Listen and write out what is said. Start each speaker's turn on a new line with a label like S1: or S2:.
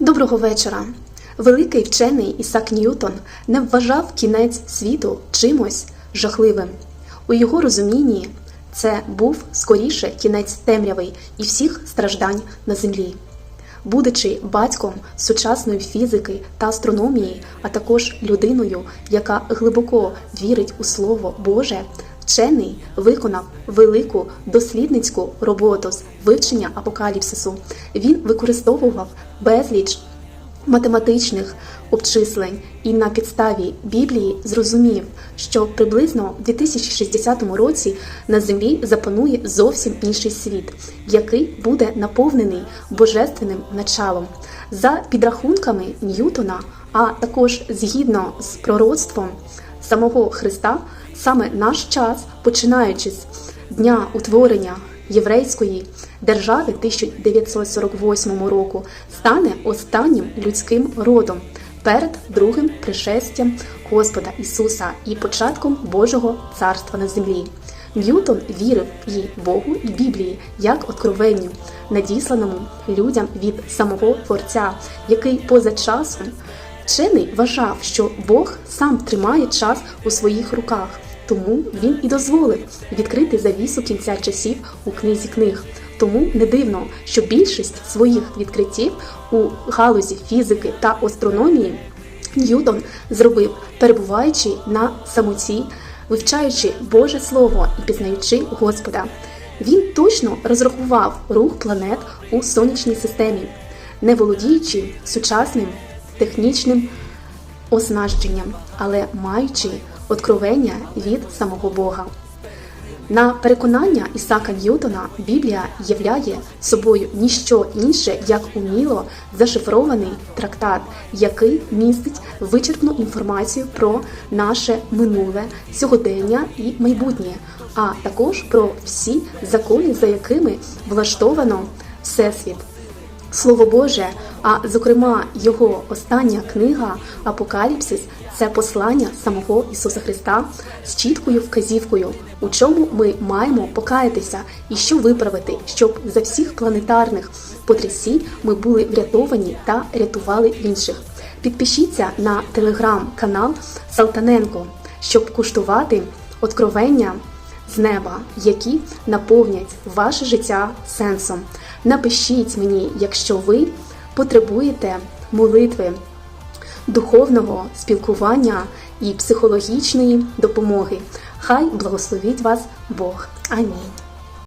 S1: Доброго вечора. Великий вчений Ісак Ньютон не вважав кінець світу чимось жахливим. У його розумінні це був скоріше кінець темряви і всіх страждань на землі. Будучи батьком сучасної фізики та астрономії, а також людиною, яка глибоко вірить у Слово Боже, вчений виконав велику дослідницьку роботу з вивчення апокаліпсису. Він використовував безліч математичних обчислень і на підставі Біблії зрозумів, що приблизно в 2060 році на землі запанує зовсім інший світ, який буде наповнений божественним началом. За підрахунками Ньютона, а також згідно з пророцтвом самого Христа, саме наш час, починаючи з дня утворення єврейської держави 1948 року, стане останнім людським родом перед другим пришестям Господа Ісуса і початком Божого царства на землі. Ньютон вірив і Богу, і Біблії як откровенню, надісланому людям від самого Творця, який поза часом Вчений вважав, що Бог сам тримає час у своїх руках, тому він і дозволив відкрити завісу кінця часів у книзі книг. Тому не дивно, що більшість своїх відкриттів у галузі фізики та астрономії Ньютон зробив, перебуваючи на самоті, вивчаючи Боже Слово і пізнаючи Господа. Він точно розрахував рух планет у сонячній системі, не володіючи сучасним технічним оснащенням, але маючи откровення від самого Бога. На переконання Ісака Ньютона Біблія являє собою ніщо інше, як уміло зашифрований трактат, який містить вичерпну інформацію про наше минуле, сьогодення і майбутнє, а також про всі закони, за якими влаштовано Всесвіт. Слово Боже, а зокрема його остання книга Апокаліпсис це послання самого Ісуса Христа з чіткою вказівкою, у чому ми маємо покаятися і що виправити, щоб за всіх планетарних потрясінь ми були врятовані та рятували інших. Підпишіться на телеграм-канал Салтаненко, щоб куштувати откровення з неба, які наповнять ваше життя сенсом. Напишіть мені, якщо ви потребуєте молитви, духовного спілкування і психологічної допомоги. Хай благословить вас Бог. Амінь.